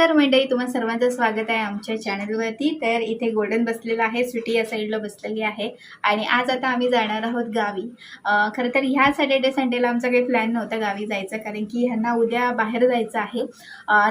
नमस्कार मंडळी तुम्हाला सर्वांचं स्वागत आहे आमच्या चॅनलवरती. तर इथे गोल्डन बसलेलं आहे स्वीटी या साईडला बसलेली आहे. आणि आज आता आम्ही जाणार आहोत गावी. खरं तर ह्या सॅटर्डे संडेला आमचा काही प्लॅन नव्हता गावी जायचा कारण की ह्यांना उद्या बाहेर जायचं आहे.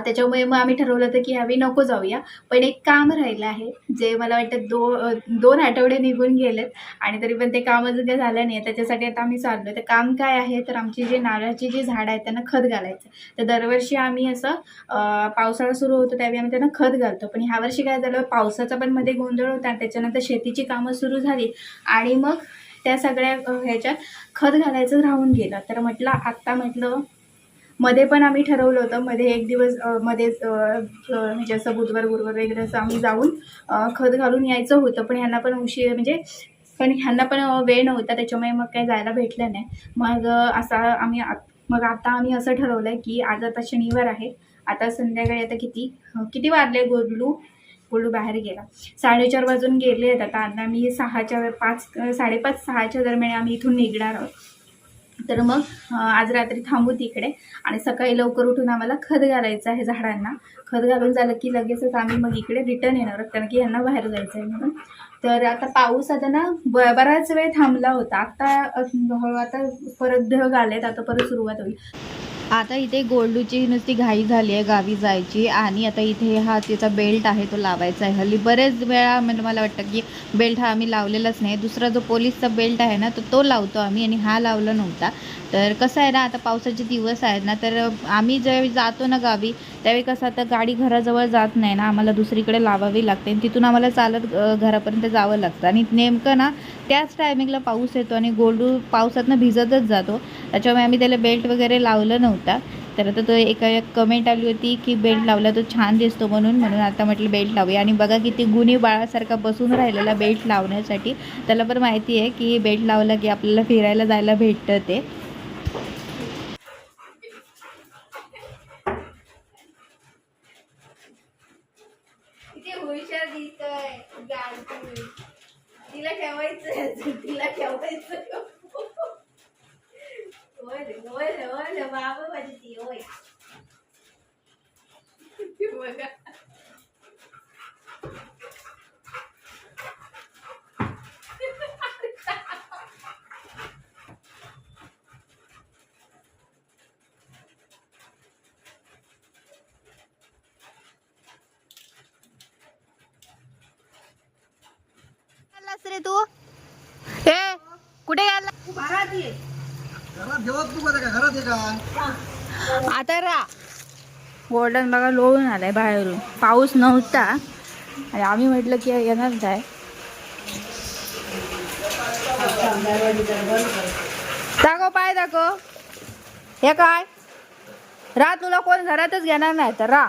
त्याच्यामुळे मग आम्ही ठरवलं होतं की ह्यावी नको जाऊया. पण एक काम राहिलं आहे जे मला वाटतं दो दोन आठवडे निघून गेलेत. आणि तरी पण ते काम अजून काही झालं नाही. त्याच्यासाठी आता आम्ही चाललो तर काम काय आहे? तर आमची जी नारळाची जी झाडं आहेत त्यांना खत घालायचं. तर दरवर्षी आम्ही असं पावसाळा सुरू होतो त्यावेळी आम्ही त्यांना खत घालतो. पण ह्यावर्षी काय झालं पावसाचा पण मध्ये गोंधळ होता त्याच्यानंतर शेतीची कामं सुरू झाली आणि मग त्या सगळ्या ह्याच्यात खत घालायचं राहून गेलं. तर म्हटलं आत्ता म्हटलं मध्ये पण आम्ही ठरवलं होतं मध्ये एक दिवसमध्ये मध्येच म्हणजे असं बुधवार गुरुवार वगैरे असं आम्ही जाऊन खत घालून यायचं होतं. पण ह्यांना पण उशीर म्हणजे पण ह्यांना पण वेळ नव्हता त्याच्यामुळे मग काही जायला भेटलं नाही. मग असा आम्ही मग आता आम्ही असं ठरवलं आहे की आज आता शनिवार आहे. आता संध्याकाळी आता किती? किती वाजले गोलू? गोलू बाहेर गेला. साडेचार वाजून गेले आहेत आता. आता आम्ही सहाच्या वे- पाच साडेपाच सहाच्या दरम्यान आम्ही इथून निघणार आहोत. तर मग आज रात्री थांबू तिकडे आणि सकाळी लवकर उठून आम्हाला खत घालायचं आहे झाडांना. खत घालून झालं की लगेचच आम्ही मग इकडे रिटर्न येणार आहोत. कारण की यांना बाहेर जायचं आहे म्हणून. तर आता पाऊस आता ना ब बराच वेळ थांबला होता. आता आता परत ढग आलेत. आता परत सुरुवात होईल. आता इथे गोल्डूची नुसती घाई झाली आहे गावी जायची आणि आता इथे हा तिचा बेल्ट आहे तो लावायचा आहे. हल्ली बरेच वेळा म्हणजे मला वाटतं की बेल्ट हा आम्ही लावलेलाच नाही. दुसरा जो पोलीसचा बेल्ट आहे ना तो तो लावतो आम्ही आणि हा लावला नव्हता. तर कसं आहे ना आता पावसाचे दिवस आहेत ना तर आम्ही ज्यावेळी जातो ना गावी त्यावेळी कसं आता गाडी घराजवळ जात नाही ना आम्हाला दुसरीकडे लावावी लागते आणि तिथून आम्हाला चालत घरापर्यंत जावं लागतं. आणि नेमकं ना त्याच टायमिंगला पाऊस येतो आणि गोल्डू पावसातनं भिजतच जातो. त्याच्यामुळे आम्ही त्याला बेल्ट वगैरे लावलं नव्हता. तर आता तो एका एक कमेंट आली होती की बेल्ट लावला तो छान दिसतो म्हणून म्हणून आता म्हटलं बेल्ट लावूया. आणि बघा किती गुणी बाळासारखा बसून राहिलेला बेल्ट लावण्यासाठी. त्याला पण माहिती आहे की बेल्ट लावला की आपल्याला फिरायला जायला भेटतं ते. हुशार दिसतोय. गाडी तिला ठेवायचं तिला ठेवायचं होय रे, होय रे, होय रे, बाबा माझी ती होय बघा चाललास रे तू? हे कुठे गेला? घरात जेवत तू का? घरात आहे का? आता रा. गोल्डन बघा लोळून आलाय बाहेरून. पाऊस नव्हता. आणि आम्ही म्हटलं की येणारच आहे दाखव पाय दाखव. हे काय? रा तुला कोण घरातच घेणार नाही तर रा.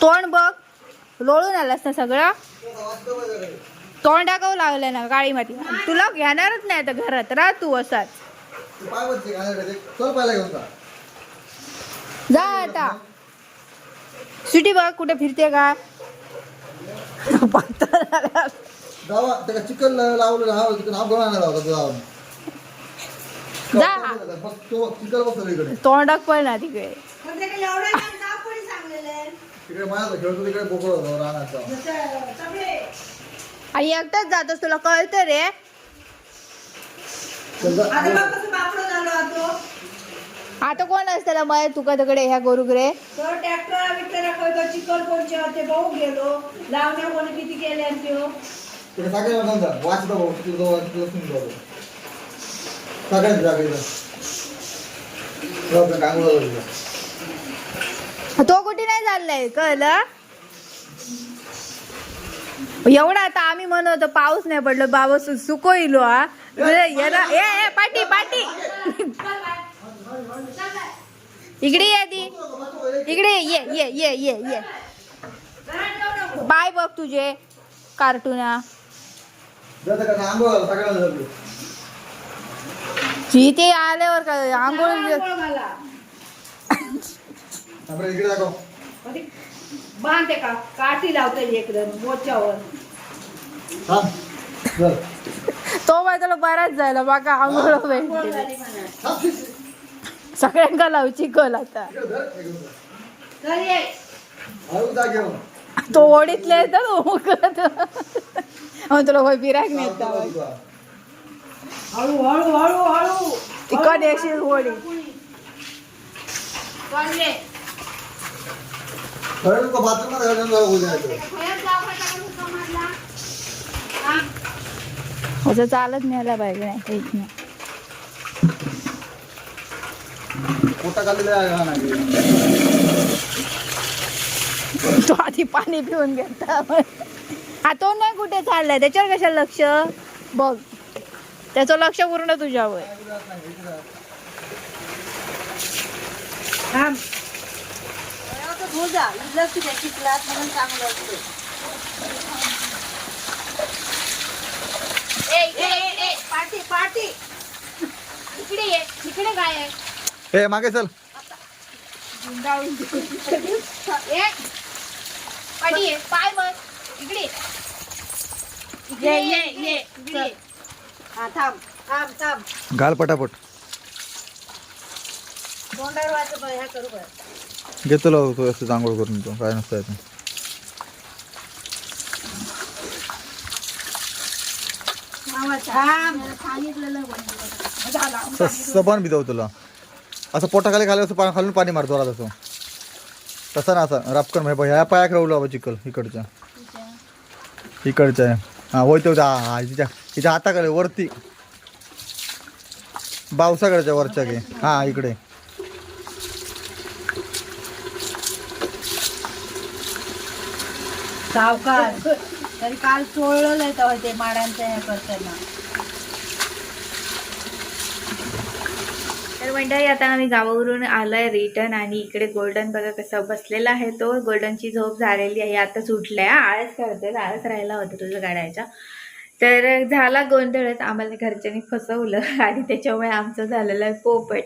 तोंड बघ. लोळून आलास ना सगळं? तोंड दाखव लागलं ना काळी माती तुला घेणारच नाही तर घरात. राह तू असाच. जा जा आता. सुटी बघ कुठे फिरते का? चिकन लावलं चिकन गोळा नाही लावला जाऊन जा बघ तो चिकन बघ इकडे तोंडाक पण ना तिकडे तिकडे माझ्या खेळतो तिकडे बोकळ होतो राहण्याचा आणि एकटाच जातोस तुला कळतं रे. आता कोण असतं मय तुका तिकडे ह्या गोरुगरे तो ट्रॅक्टर खंय चिकल कोणचे भाऊ गेलो. लावण्या कोणी किती केल्या त्यो? भाऊ जागेचं तो कुठे नाही चाललाय? कळलं? एवढा आता आम्ही म्हणतो पाऊस नाही पडलो बाबा सुको इलो हा. याला ए ए, पाटी पाटी. इकडे ये ती इकडे ये ये ये ये ये बाय बघ तुझे कार्टूना इथे आल्यावर का आंघोळ बांधते का? काठी लावते एकदम मोच्यावर. तो बाय त्याला बराच जायला बाका आंघोळ भेटते. सगळ्यांका लावची कल आता. तो ओढीतले तर मग तुला होय बिराक नाही येत तेव्हा. हळू हळू हळू हळू तिकट येशील होडी हळू का बाथरूममध्ये घालून जाऊ असं चालत न्यायला पाहिजे नाही आहे हा नाही तो आधी पाणी पिऊन घेता हा तो नाही कुठे चाललाय? त्याच्यावर कशाला लक्ष? बघ. त्याचं लक्ष पूर्ण तुझ्यावर. तुझा लक्ष द्या शिकलात म्हणून चांगलं असतं. Party party. इकडे ये इकडे काय आहे. ए मागे चल. ए, पाठी ये पाय मग. इकडे ये. ये ये. हा थांब थांब थांब. घाल पटापट. तोंडावर वाचं ह्या करू बरं. घेतो लाव तो असं चांगलं करून तो काय नसतं तसं पण भिजव तुला. असं पोटाखाली खाली असं खालून पाणी मारतो जोरात असं तसं ना असं रापकन भाई ह्या पायाक राहू बाबा चिकल इकडच्या. इकडच्या. आहे. हा होय तो हा हा, तिच्या तिच्या हाताकडे वरती. बावसाकडच्या वरच्या घे. हा इकडे. सावकार. तरी काल चोळलं तेव्हा ते माडांचं हे करताना. तर मंडळी आता आम्ही गावावरून आलोय रिटर्न आणि इकडे गोल्डन बघा कसं बसलेला आहे तो. गोल्डनची झोप झालेली आहे. आता सुटलाय आळस करते आळस राहिला होता तुझं गाड्याचा तर झाला गोंधळच आम्हाला घरच्यांनी फसवलं आणि त्याच्यामुळे आमचं झालेलं आहे पोपट.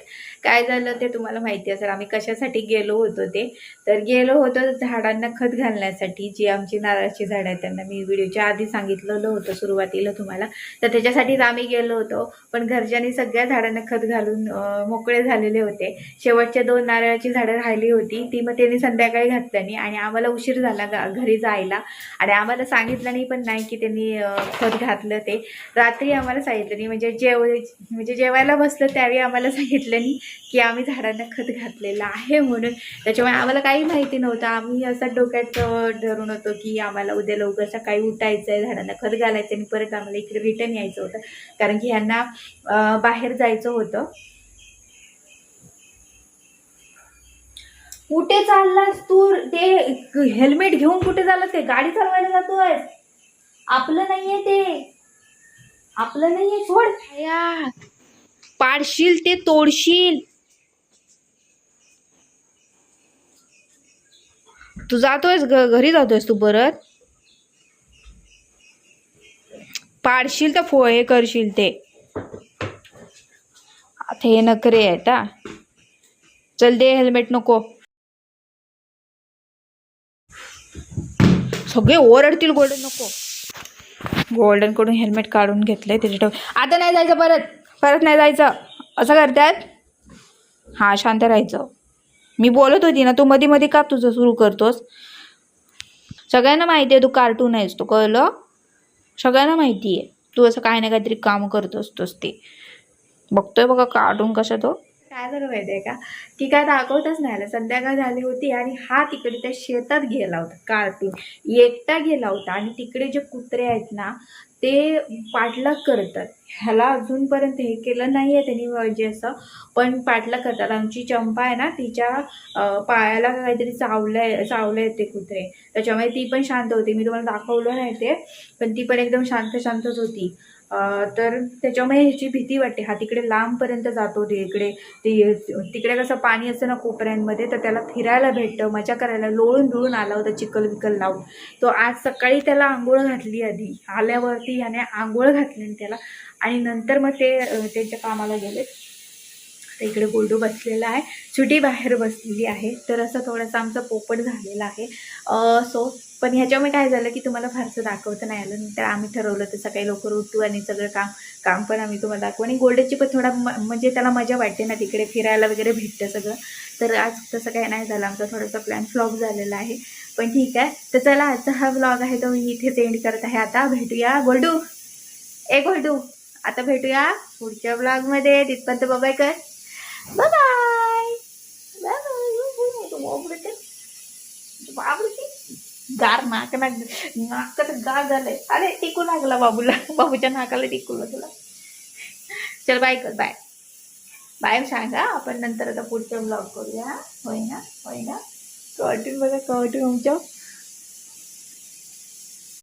काय झालं ते तुम्हाला माहिती असेल. आम्ही कशासाठी गेलो होतो ते. तर गेलो होतो झाडांना खत घालण्यासाठी. जी आमची नारळाची झाडं आहेत त्यांना मी व्हिडिओच्या आधी सांगितलेलं होतं सुरुवातीला तुम्हाला. तर त्याच्यासाठीच आम्ही गेलो होतो. पण घरच्यांनी सगळ्या झाडांना खत घालून मोकळे झालेले होते. शेवटच्या दोन नारळाची झाडं राहिली होती. ती मग त्यांनी संध्याकाळी घातल्यानी आणि आम्हाला उशीर झाला घरी जायला. आणि आम्हाला सांगितलं नाही पण नाही की त्यांनी खत घातलं ते. रात्री आम्हाला सांगितलं नाही. म्हणजे जेव म्हणजे जेवायला बसलं त्यावेळी आम्हाला सांगितलं नाही की आम्ही झाडांना खत घातलेलं आहे म्हणून. त्याच्यामुळे आम्हाला काही माहिती नव्हतं. आम्ही असं डोक्यात धरून होतो की आम्हाला उद्या लवकर सकाळी उठायचं आहे झाडांना खत घालायचं आणि परत आम्हाला इकडे रिटर्न यायचं होतं. कारण की ह्यांना बाहेर जायचं होतं. कुठे चाललास तू? ते हेल्मेट घेऊन कुठे चाललास? ते गाडी चालवायला जातोय आपलं नाहीये ते. आपलं नाहीये सोड. या पाडशील ते तोडशील. तू जातोयस घरी जातोयस तू परत? पाडशील तर फो हे करशील ते. आता हे नखरे आहेत हा. चल दे हेल्मेट नको. सगळे ओरडतील गोल्डन नको. गोल्डनकडून हेल्मेट काढून घेतलंय त्याच्या ठेव आता नाही जायचं परत. परत नाही जायचं. असं करतात? हां शांत राहायचं. मी बोलत होती ना तू मध्ये मध्ये का तुझं सुरू करतोस? सगळ्यांना माहिती आहे तू कार्टून आहेस तू कळलं? सगळ्यांना माहिती आहे. तू असं काही ना काहीतरी काम करत असतोस ते. बघतोय बघा कार्टून कशा तो. काय झालं माहिती आहे का? की काय दाखवतच नाही आलं. संध्याकाळ झाली होती आणि हा तिकडे त्या शेतात गेला होता कार्टून एकटा गेला होता आणि तिकडे जे कुत्रे आहेत ना ते पाठलाग करतात. ह्याला अजूनपर्यंत हे केलं नाही आहे त्यांनी म्हणजे असं. पण पाठलाग करतात. आमची चंपा आहे ना तिच्या पायाला काहीतरी चावलंय चावलंय ते कुत्रे. त्याच्यामुळे ती पण शांत होती. मी तुम्हाला दाखवलं नाही ते पण ती पण एकदम शांत शांतच होती. तर त्याच्यामुळे ह्याची भीती वाटते. हा तिकडे लांबपर्यंत जातो ते इकडे. ते तिकडे कसं पाणी असतं ना कोपऱ्यांमध्ये तर त्याला फिरायला भेटतं मजा करायला. लोळून लोळून आला होता चिकल विकल लावून. तो आज सकाळी त्याला आंघोळ घातली आधी. आल्यावरती याने आंघोळ घातली आणि त्याला. आणि नंतर मग ते त्यांच्या कामाला गेले. तर इकडे गोल्डू बसलेला आहे. सुटी बाहेर बसलेली आहे. तर असं थोडंसं आमचं पोपट झालेलं आहे. सो पण ह्याच्यामुळे काय झालं की तुम्हाला फारसं दाखवतं नाही आलं. तर आम्ही ठरवलं तर सकाळी लवकर उठू आणि सगळं काम काम पण आम्ही तुम्हाला दाखवू. आणि गोल्डची पण थोडा म म्हणजे त्याला मजा वाटते ना तिकडे फिरायला वगैरे भेटतं सगळं. तर आज तसं काही नाही झालं. आमचा थोडासा प्लॅन फ्लॉप झालेला आहे. पण ठीक आहे. तर चला आजचा हा ब्लॉग आहे तो मी इथेच एंड करत आहे. आता भेटूया गोल्डू. ए गोल्डू आता भेटूया पुढच्या ब्लॉगमध्ये तिथपर्यंत बाबाय कर. बाय बाय गार नाक नाक नाकात गार झालंय. अरे टिकू लागला बाबूला. बाबूच्या नाकाला टिकूला तुला चल बाय कर बाय बाय सांगा. आपण नंतर आता पुढचा ब्लॉग करूया. होय ना? होय ना? कॉटून बघा कॉटून आमच्या